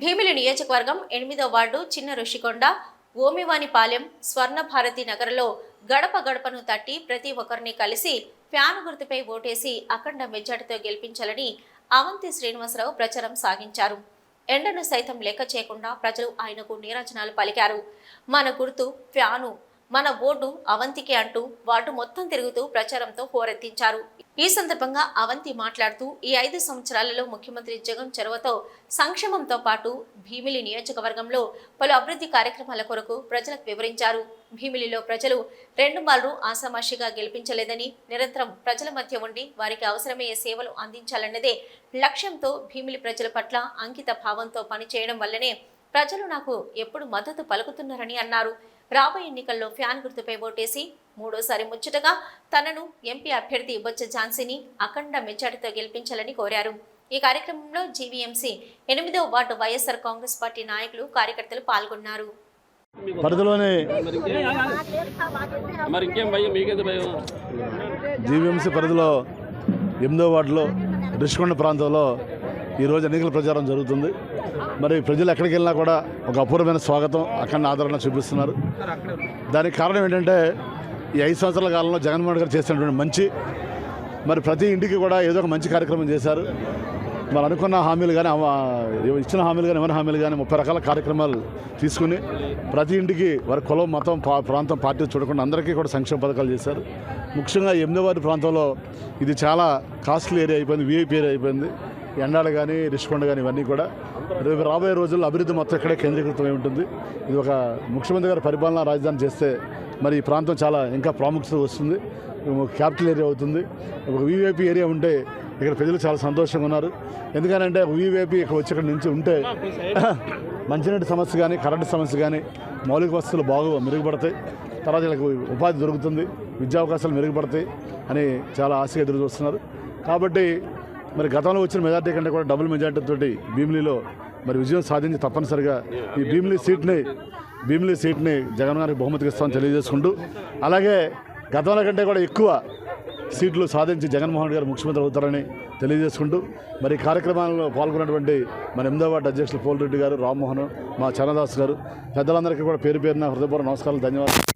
భీమిలి నియోజకవర్గం ఎనిమిదో వార్డు చిన్న ఋషికొండ ఓమివానిపాలెం స్వర్ణభారతి నగరలో నగర్లో గడప గడపను తట్టి ప్రతి ఒక్కరిని కలిసి ఫ్యాన్ గుర్తుపై ఓటేసి అఖండ మెజార్టీతో గెలిపించాలని అవంతి శ్రీనివాసరావు ప్రచారం సాగించారు. ఎండను సైతం లెక్క చేయకుండా ప్రజలు ఆయనకు నీరాజనాలు పలికారు. మన గుర్తు ఫ్యాను మన ఓటు అవంతికి అంటూ వాటు మొత్తం తిరుగుతూ ప్రచారంతో హోరెత్తించారు. ఈ సందర్భంగా అవంతి మాట్లాడుతూ ఈ ఐదు సంవత్సరాలలో ముఖ్యమంత్రి జగన్ చొరవతో సంక్షేమంతో పాటు భీమిలి నియోజకవర్గంలో పలు అభివృద్ధి కార్యక్రమాల కొరకు ప్రజలకు వివరించారు. భీమిలిలో ప్రజలు రెండు మార్లు ఆసామాషిగా గెలిపించలేదని నిరంతరం ప్రజల మధ్య ఉండి వారికి అవసరమయ్యే సేవలు అందించాలన్నదే లక్ష్యంతో భీమిలి ప్రజల పట్ల అంకిత భావంతో పనిచేయడం వల్లనే ప్రజలు నాకు ఎప్పుడు మద్దతు పలుకుతున్నారని అన్నారు. రాబోయే ఎన్నికల్లో ఫ్యాన్ గుర్తుపై ఓటేసి మూడోసారి ముచ్చటగా తనను ఎంపీ అభ్యర్థి బొచ్చ ఝాన్సీని అఖండ మెజార్టీతో గెలిపించాలని కోరారు. ఈ కార్యక్రమంలో జీవీఎంసీ ఎనిమిదో వార్డు వైఎస్ఆర్ కాంగ్రెస్ పార్టీ నాయకులు కార్యకర్తలు పాల్గొన్నారు. పరిధిలోని మరి ఇంకేం భయం? మీకేది భయం? జీవీఎంసీ పరిధిలో ఎనిమిదో వార్డులో రిషికొండ ప్రాంతంలో ఈరోజు ఎన్నికల ప్రచారం జరుగుతుంది. మరి ప్రజలు ఎక్కడికి వెళ్ళినా కూడా ఒక అపూర్వమైన స్వాగతం అక్కడ ఆదరణ చూపిస్తున్నారు. దానికి కారణం ఏంటంటే ఈ ఐదు సంవత్సరాల కాలంలో జగన్మోహన్ గారు చేసినటువంటి మంచి మరి ప్రతి ఇంటికి కూడా ఏదో ఒక మంచి కార్యక్రమం చేశారు. మరి అనుకున్న హామీలు కానీ ఇచ్చిన హామీలు కానీ ఇవ్వని హామీలు కానీ ముప్పై రకాల కార్యక్రమాలు తీసుకుని ప్రతి ఇంటికి వారి కులం మతం పా- ప్రాంతం పార్టీ చూడకుండా అందరికీ కూడా సంక్షేమ పథకాలు చేశారు. ముఖ్యంగా ఎనిమిదవారి ప్రాంతంలో ఇది చాలా కాస్ట్లీ ఏరియా అయిపోయింది వీఐపీ ఏరియా అయిపోయింది. ఎండాలు కానీ రిషికొండ కానీ ఇవన్నీ కూడా రేపు రాబోయే రోజుల్లో అభివృద్ధి మొత్తం ఇక్కడే కేంద్రీకృతమై ఉంటుంది. ఇది ఒక ముఖ్యమంత్రి గారి పరిపాలన రాజధాని చేస్తే మరి ఈ ప్రాంతం చాలా ఇంకా ప్రాముఖ్యత వస్తుంది. క్యాపిటల్ ఏరియా అవుతుంది. ఒక వీవైపీ ఏరియా ఉంటే ఇక్కడ ప్రజలు చాలా సంతోషంగా ఉన్నారు. ఎందుకనంటే వీవేపీ ఇక్కడ వచ్చి ఇక్కడ నుంచి ఉంటే మంచినీటి సమస్య కానీ కరెంటు సమస్య కానీ మౌలిక వసతులు బాగా మెరుగుపడతాయి. తర్వాత వీళ్ళకి ఉపాధి దొరుకుతుంది విద్యా అవకాశాలు మెరుగుపడతాయి అని చాలా ఆశగా ఎదురు చూస్తున్నారు. కాబట్టి మరి గతంలో వచ్చిన మెజార్టీ కంటే కూడా డబుల్ మెజార్టీ తోటి భీమిలీలో మరి విజయం సాధించి తప్పనిసరిగా ఈ భీమిలీ సీట్ని భీమిలీ సీట్ని జగన్ గారికి బహుమతికి ఇస్తామని తెలియజేసుకుంటూ అలాగే గతంలో కంటే కూడా ఎక్కువ సీట్లు సాధించి జగన్మోహన్ గారు ముఖ్యమంత్రి అవుతారని తెలియజేసుకుంటూ మరి కార్యక్రమాల్లో పాల్గొన్నటువంటి మన అహ్మదాబాద్ అధ్యక్షులు పోల్రెడ్డి గారు రామ్మోహన్ మా చరణదాస్ గారు పెద్దలందరికీ కూడా పేరు పేరున హృదయపూర్వ నమస్కారాలు ధన్యవాదాలు.